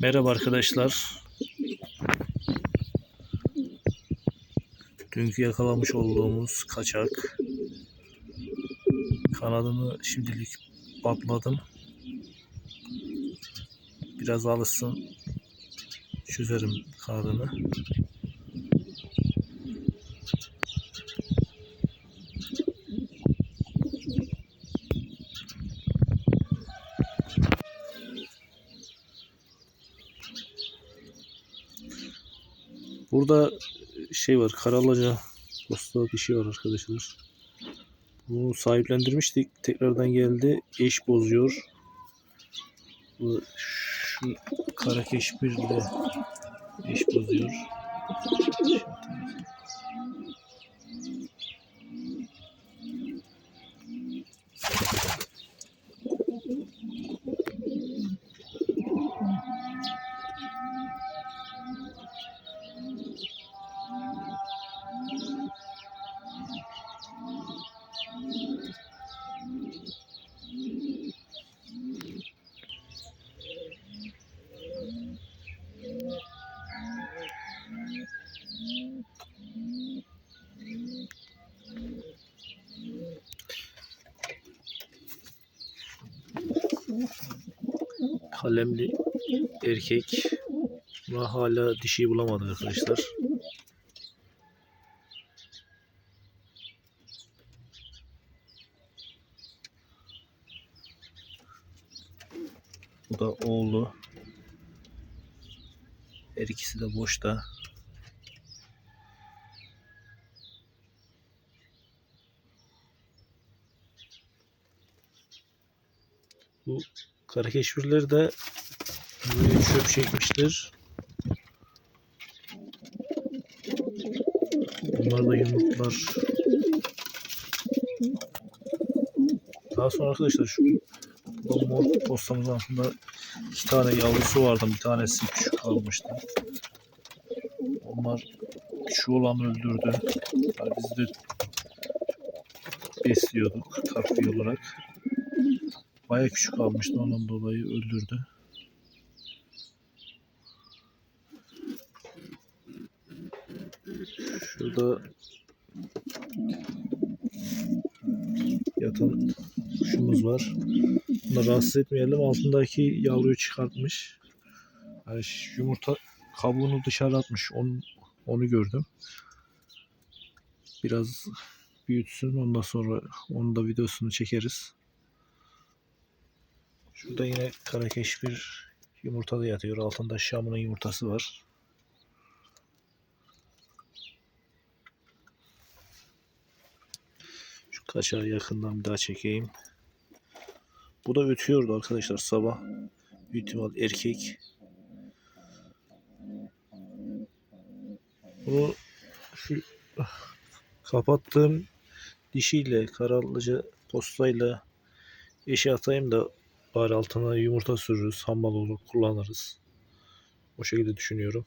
Merhaba arkadaşlar. Dünkü yakalamış olduğumuz kaçak. Kanadını şimdilik batladım. Biraz alışsın. Çözerim kanadını. Burada şey var. Karalaca posta dişi var arkadaşlar. Bunu sahiplendirmiştik. Tekrardan geldi. Eş bozuyor. Bu şu kara keşmirle eş bozuyor. Kalemli erkek. Ama hala dişiyi bulamadık arkadaşlar. Bu da oğlu. Her ikisi de boşta. Bu kara keşmirler de buraya çöp çekmiştir. Bunlar da yumurtlar. Daha sonra arkadaşlar şu mor postamız altında iki tane yavrusu vardı. Bir tanesi küçük kalmıştı. Onlar küçük olanı öldürdü. Yani biz de besliyorduk takviye olarak. Baya küçük kalmıştı ondan dolayı öldürdü. Şurada yatan kuşumuz var. Bunu rahatsız etmeyelim. Altındaki yavruyu çıkartmış. Yani yumurta kabuğunu dışarı atmış. Onu, onu gördüm. Biraz büyütsün. Ondan sonra onun da videosunu çekeriz. Şurada yine karakeş bir yumurta da yatıyor. Altında şamının yumurtası var. Şu kaçağı yakından bir daha çekeyim. Bu da ötüyordu arkadaşlar sabah. Büyük ihtimal erkek. Bunu şu kapattığım dişiyle karalıca postayla eşe atayım da bari altına yumurta sürürüz. Hammal olur kullanırız. O şekilde düşünüyorum.